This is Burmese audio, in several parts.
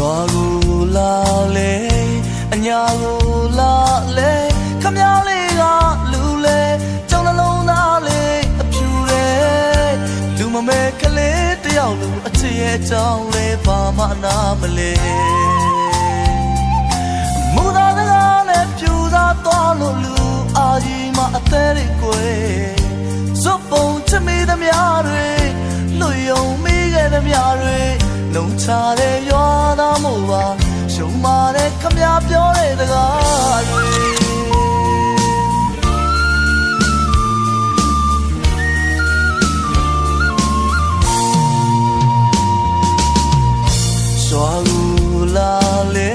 ရွာကိုလာလေအညာကိုလာလေခမည်းလေးကလူလေကြောင်နှလုံးသားလေးအဖြူတယ်လူမမဲကလေးတယောက်လူအချစ်ရဲ့ကြောင်လေးဘာမှနာမလဲမူသားစကားနဲ့ပြူစားသွားလို့လူအာကြီးမအသေးတွေကိုဇွတ်ပုံချမိသမျှတွေလူယုံမိခဲ့သမျှတွေလုံချတဲ့ရွာသား မို့ပါရှုံမာတဲ့ခမည်းပြောတဲ့စကားတွေရွာကိုလာလေ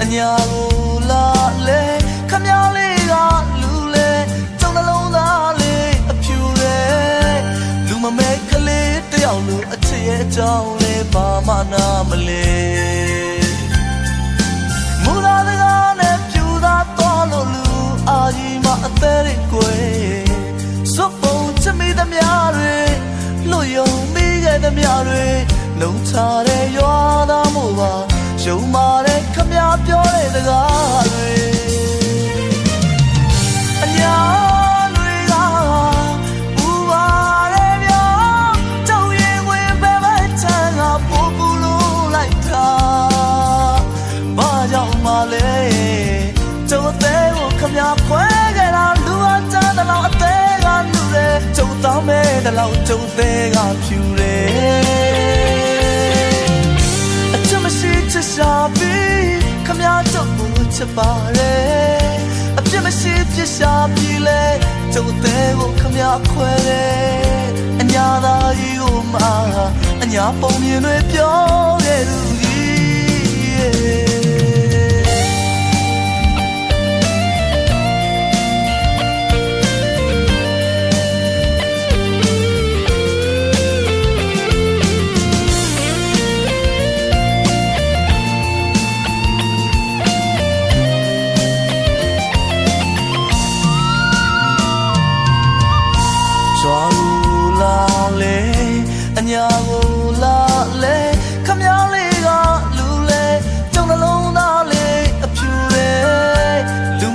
အညာကိုလာလေခမည်းလေးကလူလေကြောင်နှလုံးသားလေးအဖြူတယ်လူမမဲကလေးတယောက်လူအချစ်ရဲ့အကြောင်းလေးဘာမှနာမလဲ လုံချတဲ့ရွာသားမို့ပါယုံမာတဲ့ခမည်းပြောတဲ့စကားတွေအညာတွေကဘူပါရဲ့ပြောကြောင်ရင်ဝင်ပဲပဲချမ်းကပူပူလို့လိုက်တာဘာကြောင့်မလဲကျုပ်တဲ့ကိုခမည်းခွဲခဲ့တာလူအချမ်းတဲ့လောက်အသေးကလူတယ်ကျုပ်တောင်းမဲ့တဲ့လောက်ကျုပ်တဲ့ကဖြူတယ် ပြီးခမည်းတော့ဘူးချစ်ပါလေအပြစ်မရှိပြစ်ရှာပြီးလေကျုပ်တဲ့ကိုခမည်းခွဲတယ်အညာသာကြီးကိုမအညာပုံမြင်တွေပြောခဲ့သူကြီး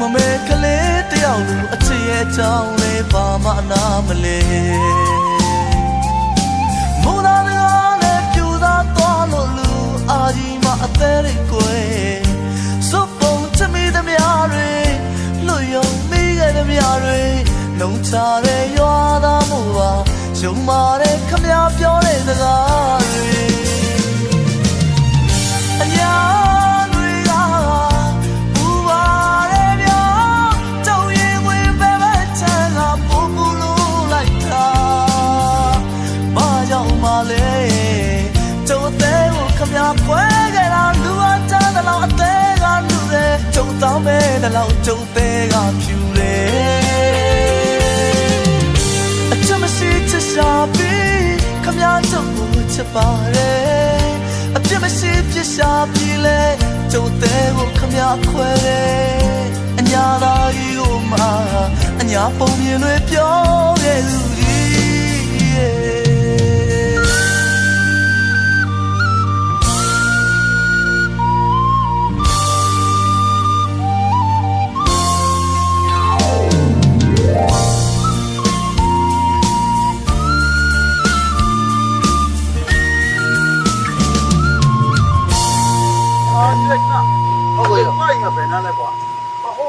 လူမမဲကလေးတယောက်လူအချစ်ရဲ့ကြောင်လေးဘာမှနာမလဲမူသားစကားနဲ့ပြူသားသွားလို့လူအာကြီးမအသေးတွေကိုစွပ်ပုံချမိသမျှတွေလွတ်ယုံမိခဲ့သမျှတွေလုံချတဲ့ တောင်းမဲ့တဲ့လောက်ကျုပ်တဲ့ကဖြူတယ်အချစ်မရှိချစ်ရှာပြီးခမည်းတော့ကိုချစ်ပါတယ်အပြစ်မရှိပြစ်ရှာပြီးလဲကျုပ်တဲ့ကိုခမည်းခွဲတယ်အညာသာကြီးကိုမအညာပုံမြင်တွေပြောခဲ့သူကြီး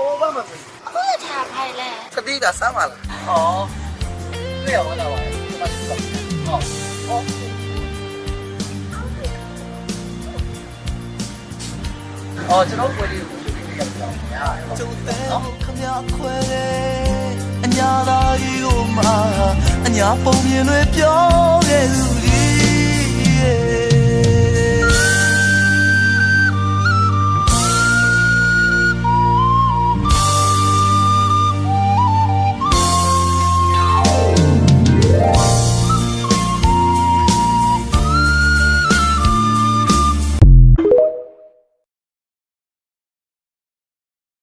ဟိုဟိုဘာမှမဖြစ်အခုလည်းထားဖိုင်လဲသတိကစမ်းပါလားဟောပြေရောလာပါဒီမှာရှိပါဟောဟောအော်ကျွန်တော်ကိုလေးကိုရှိပြီးကြတော့ညာရောကျုပ်တဲ့ကိုခမည်းခွဲတယ်အညာသာကြီးကိုမအညာပုံမြင်တွေပြောခဲ့သူ